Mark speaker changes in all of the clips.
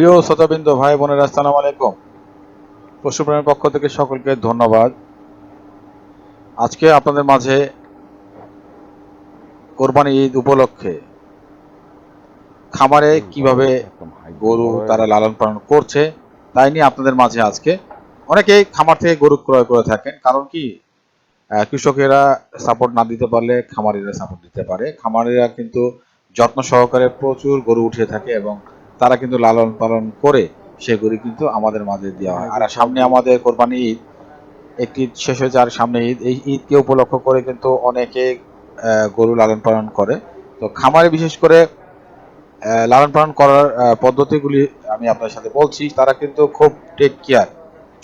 Speaker 1: প্রিয় শ্রোতাবৃন্দ ভাই বোনেরা আসসালামু আলাইকুম। পশুপ্রেমের পক্ষ থেকে সকলকে ধন্যবাদ। আজকে আপনাদের মাঝে কোরবানি ঈদ উপলক্ষে খামারে কীভাবে গরু তারা লালন পালন করছে তাই নিয়ে আপনাদের মাঝে আজকে অনেকেই খামার থেকে গরু ক্রয় করে থাকেন। কারণ কি কৃষকেরা সাপোর্ট না দিতে পারলে খামারিরা সাপোর্ট দিতে পারে। খামারিরা কিন্তু যত্ন সহকারে প্রচুর গরু উঠিয়ে থাকে এবং তারা কিন্তু লালন পালন করে সেগুলি কিন্তু আমাদের মাঝে দেওয়া হয়। আর সামনে আমাদের কোরবানি ঈদ, একটি শেষ হয়েছে আর সামনে ঈদ। এই ঈদকে উপলক্ষ করে কিন্তু অনেকে গরু লালন পালন করে। তো খামারে বিশেষ করে লালন পালন করার পদ্ধতিগুলি আমি আপনার সাথে বলছি। তারা কিন্তু খুব টেক কেয়ার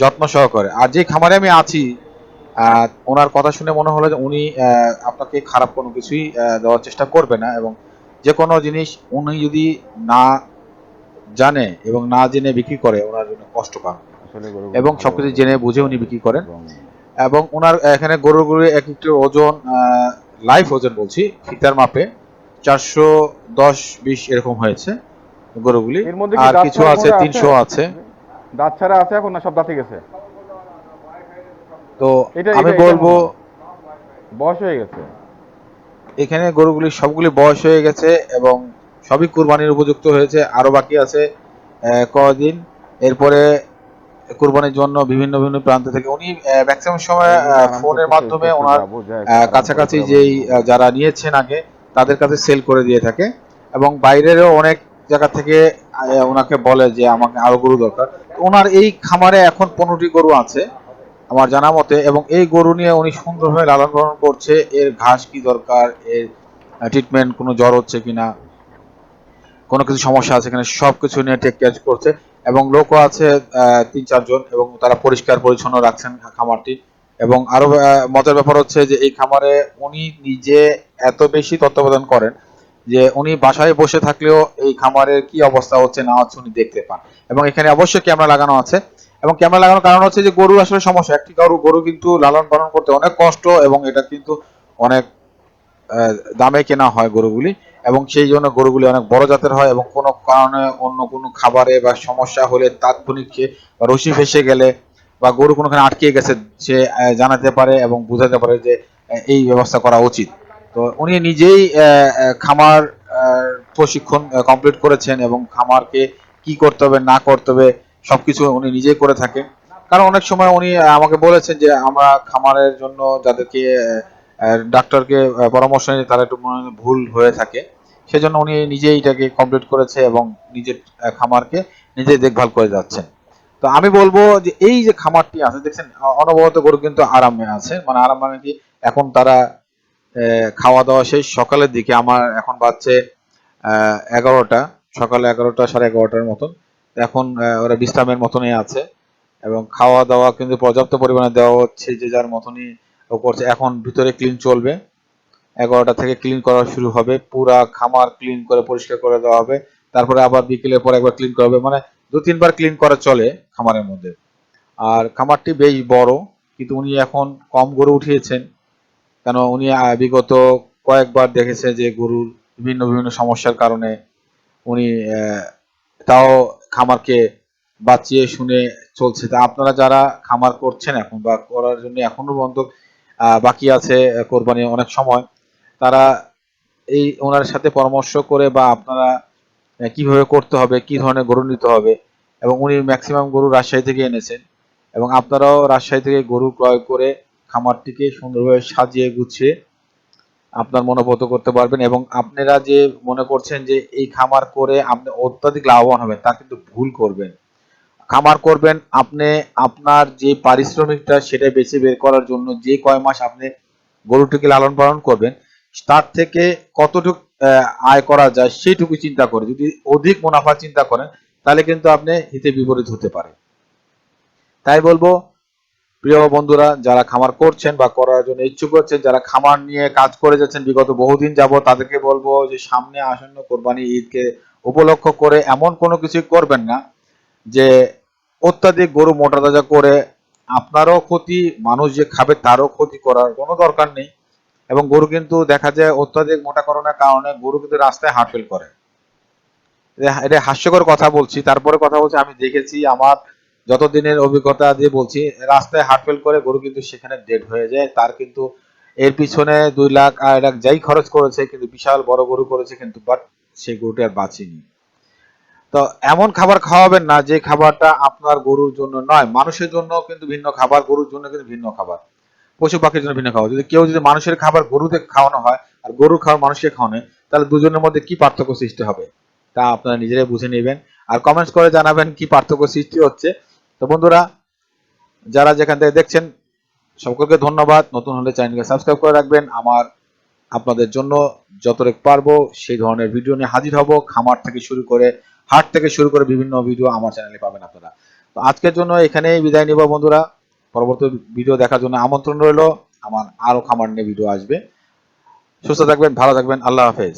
Speaker 1: যত্ন সহকারে। আর যে খামারে আমি আছি ওনার কথা শুনে মনে হলো যে উনি আপনাকে খারাপ কোনো কিছুই দেওয়ার চেষ্টা করবে না। এবং যে কোনো জিনিস উনি যদি না জানে এবং না জেনে বিক্রি করে ওনার জন্য কষ্ট পান। এবং সবকিছু জেনে বুঝে উনি বিক্রি করেন। এবং ওনার এখানে গরুগুলো এক একটি ওজন লাইফ ওজন বলছি ফিতার মাপে চারশো দশ বিশ এরকম হয়েছে গরুগুলি। আর কিছু আছে তিনশো আছে।
Speaker 2: দাঁত ছাড়া আছে এখন না সব দাঁতে গেছে?
Speaker 1: তো আমি বলব
Speaker 2: বয়স হয়ে গেছে।
Speaker 1: এখানে গরুগুলি সবগুলি বয়স হয়ে গেছে এবং সবই কুরবানির উপযুক্ত হয়েছে আরও বাকি আছে কদিন এরপরে কুরবানির জন্য বিভিন্ন বিভিন্ন প্রান্ত থেকে উনি ম্যাক্সিমাম সময় ফোনের মাধ্যমে ওনার কাছাকাছি যেই যারা নিয়েছেন আগে তাদের কাছে সেল করে দিয়ে থাকে। এবং বাইরেরও অনেক জায়গা থেকে ওনাকে বলে যে আমাকে আরও গরু দরকার। ওনার এই খামারে এখন পনেরোটি গরু আছে আমার জানা মতে এবং এই গরু নিয়ে উনি সুন্দরভাবে লালন পালন করছে এর ঘাস কি দরকার এর ট্রিটমেন্ট কোনো জ্বর হচ্ছে কিনা কোনো কিছু সমস্যা আছে কিনা সব কিছু নিয়ে টেক কেয়ার করছে এবং লোকও আছে তিন চারজন এবং তারা পরিষ্কার পরিচ্ছন্ন রাখছেন খামারটি এবং আরও মজার ব্যাপার হচ্ছে যে এই খামারে উনি নিজে এত বেশি তত্ত্বাবধান করেন যে উনি বাসায় বসে থাকলেও এই খামারের কি অবস্থা হচ্ছে না হচ্ছে উনি দেখতে পান এবং এখানে অবশ্যই ক্যামেরা লাগানো আছে এবং ক্যামেরা লাগানোর কারণ হচ্ছে যে গরু আসলে সমস্যা। একটি গরু গরু কিন্তু লালন পালন করতে অনেক কষ্ট এবং এটা কিন্তু অনেক দামে কেনা হয় গরুগুলি এবং সেই জন্য গরুগুলি অনেক বড় জাতের হয় এবং কোনো কারণে অন্য কোনো খাবারে বা সমস্যা হলে তাৎক্ষণিক বা রশি ফেসে গেলে বা গরু কোনোখানে আটকে গেছে, সে জানাতে পারে এবং বুঝাতে পারে যে এই ব্যবস্থা করা উচিত। তো উনি নিজেই খামার প্রশিক্ষণ কমপ্লিট করেছেন এবং খামারকে কি করতে হবে, না করতে হবে, সবকিছু উনি নিজেই করে থাকেন। কারণ অনেক সময় উনি আমাকে বলেছেন যে, আমরা খামারের জন্য যাদেরকে ডাক্তারকে পরামর্শ নিয়ে তারা একটু ভুল হয়ে থাকে। সেজন্য উনি নিজেই এটাকে কমপ্লিট করেছে এবং নিজের খামারকে নিজেই দেখভাল করে যাচ্ছেন। তো আমি বলব যে এই যে খামারটি আছে দেখছেন অনবরত গরু কিন্তু আরামে আছে। মানে আরাম মানে কি এখন তারা খাওয়া দাওয়া শেষ সকালের দিকে আমার এখন আহ, এগারোটা সকালে এগারোটা সাড়ে এগারোটার মতন। এখন ওরা বিশ্রামের মতনই আছে এবং খাওয়া দাওয়া কিন্তু পর্যাপ্ত পরিমাণে দেওয়া হচ্ছে যে যার মতনই করছে। এখন ভিতরে ক্লিন চলবে। এগারোটা থেকে ক্লিন করা শুরু হবে। পুরা খামার ক্লিন করে, পরিষ্কার করে দেওয়া হবে। তারপরে আবার বিকেলের পর একবার ক্লিন করা হবে। মানে দু তিনবার ক্লিন করা চলে খামারের মধ্যে। আর খামারটি বেশ বড়, কিন্তু উনি এখন কম গরু উঠিয়েছেন। কেন উনি বিগত কয়েকবার দেখেছে যে গরুর বিভিন্ন বিভিন্ন সমস্যার কারণে উনি তাও খামারকে বাঁচিয়ে শুনে চলছে। তা আপনারা যারা খামার করছেন এখন বা করার জন্য এখনও পর্যন্ত বাকি আছে কোরবানি অনেক সময়। তারা এই ওনার সাথে পরামর্শ করে বা আপনারা কীভাবে করতে হবে, কি ধরনের গরু নিতে হবে, এবং উনি ম্যাক্সিমাম গরু রাজশাহী থেকে এনেছেন। এবং আপনারাও রাজশাহী থেকে গরু ক্রয় করে খামারটিকে সুন্দরভাবে সাজিয়ে গুছিয়ে আপনার মনোভূত করতে পারবেন। এবং আপনারা যে মনে করছেন যে এই খামার করে আপনি অত্যাধিক লাভবান হবেন, তা কিন্তু ভুল করবেন। খামার করবেন, আপনি আপনার যে পারিশ্রমিকটা সেটা বেছে বের করার জন্য যে কয় মাস আপনি গরুটিকে লালন পালন করবেন, তার থেকে কতটুকু আয় করা যায় সেইটুকু চিন্তা করে। যদি অধিক মুনাফা চিন্তা করেন, তাহলে কিন্তু আপনি হিতে বিপরীত হতে পারে তাই বলব, প্রিয় বন্ধুরা, যারা খামার করছেন বা করার জন্য ইচ্ছুক হচ্ছেন, যারা খামার নিয়ে কাজ করে যাচ্ছেন, বিগত বহুদিন যাব তাদেরকে বলব যে সামনে আসন্ন কোরবানি ঈদকে উপলক্ষ করে এমন কোনো কিছু করবেন না যে অত্যাধিক গরু মোটা তাজা করে আপনারও ক্ষতি, মানুষ যে খাবে তারও ক্ষতি করার কোনো দরকার নেই। এবং গরু কিন্তু দেখা যায় অত্যাধিক মোটা করণের কারণে গরু কিন্তু রাস্তায় হাঁটফেল করে। এটা- হাস্যকর কথা বলছি। তারপরে কথা বলছি, আমি দেখেছি আমার যতদিনের অভিজ্ঞতা দিয়ে বলছি, রাস্তায় হার্টফেল করে গরু কিন্তু সেখানে ডেড হয়ে যায়। তার কিন্তু এর পিছনে দুই লাখ, আড়াই লাখ যাই খরচ করেছে, কিন্তু বিশাল বড় গরু করেছে কিন্তু বাট সেই গরুটি আর বাঁচেনি। তো এমন খাবার খাওয়াবেন না যে খাবারটা আপনার গরুর জন্য নয়, মানুষের জন্য কিন্তু ভিন্ন খাবার, গরুর জন্য কিন্তু ভিন্ন খাবার। পশু পাখির জন্য ভিন্ন খাবার। যদি কেউ যদি মানুষের খাবার গরুতে খাওয়ানো হয় আর গরুর খাবার মানুষকে খাওয়ানো তাহলে দুজনের মধ্যে কি পার্থক্য সৃষ্টি হবে? তা আপনারা নিজেরাই বুঝে নেবেন। আর কমেন্টস করে জানাবেন কি পার্থক্য সৃষ্টি হচ্ছে। তো বন্ধুরা, যারা যেখান থেকে দেখছেন, সকলকে ধন্যবাদ। নতুন হলে চ্যানেলকে সাবস্ক্রাইব করে রাখবেন। আমার, আপনাদের জন্য যতটুকু পারব, সেই ধরনের ভিডিও নিয়ে হাজির হব। খামার থেকে শুরু করে হাট থেকে শুরু করে বিভিন্ন ভিডিও আমার চ্যানেলে পাবেন আপনারা। তো আজকের জন্য এখানেই বিদায় নিব বন্ধুরা। পরবর্তী ভিডিও দেখার জন্য আমন্ত্রণ রইল। আমার আরও খামার নিয়ে ভিডিও আসবে। সুস্থ থাকবেন, ভালো থাকবেন। আল্লাহ হাফেজ।